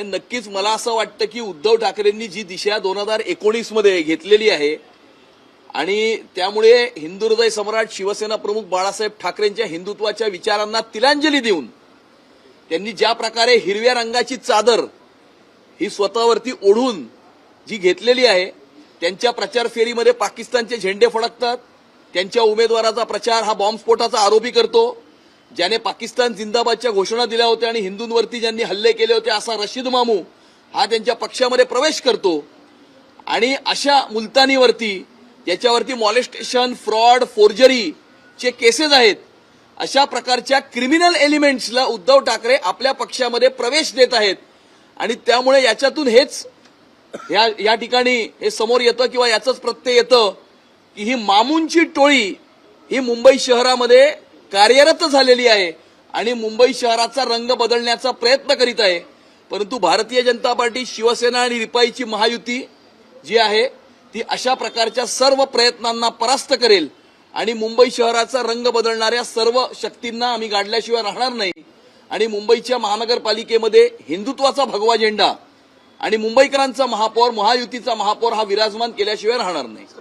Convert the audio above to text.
नक्कीच मला असं वाटतं की उद्धव ठाकरेंनी जी दिशा दोन हजार एकोणीसमध्ये घेतलेली आहे आणि त्यामुळे हिंदू हृदय सम्राट शिवसेना प्रमुख बाळासाहेब ठाकरेंच्या हिंदुत्वाच्या विचारांना तिलांजली देऊन त्यांनी ज्या प्रकारे हिरव्या रंगाची चादर ही स्वतःवरती ओढून जी घेतलेली आहे त्यांच्या प्रचार फेरीमध्ये पाकिस्तानचे झेंडे फडकतात त्यांच्या उमेदवाराचा प्रचार हा बॉम्बस्फोटाचा आरोपी करतो ज्याने पाकिस्तान जिंदाबादच्या घोषणा दिल्या होत्या आणि हिंदूंवरती ज्यांनी हल्ले केले होते असा रशीद मामू हा त्यांच्या पक्षामध्ये प्रवेश करतो. आणि अशा मुलतानीवरती ज्याच्यावरती मॉलेस्टेशन फ्रॉड फोर्जरी चे केसेस आहेत अशा प्रकारच्या क्रिमिनल एलिमेंट्सला उद्धव ठाकरे आपल्या पक्षामध्ये प्रवेश देत आहेत. आणि त्यामुळे याच्यातून हेच या या ठिकाणी हे समोर येतं किंवा याचंच प्रत्यय येतं की ही मामूंची टोळी ही मुंबई शहरामध्ये कार्यरत झालेली आहे आणि मुंबई शहराचा रंग बदलण्याचा प्रयत्न करीत आहे. परंतु भारतीय जनता पार्टी शिवसेना आणि रिपाईची महायुती जी आहे ती अशा प्रकारच्या सर्व प्रयत्नांना परास्त करेल आणि मुंबई शहराचा रंग बदलणाऱ्या सर्व शक्तींना आम्ही गाडल्याशिवाय राहणार नाही. आणि मुंबईच्या महानगरपालिकेमध्ये हिंदुत्वाचा भगवा झेंडा आणि मुंबईकरांचा महापौर महायुतीचा महापौर हा विराजमान केल्याशिवाय राहणार नाही.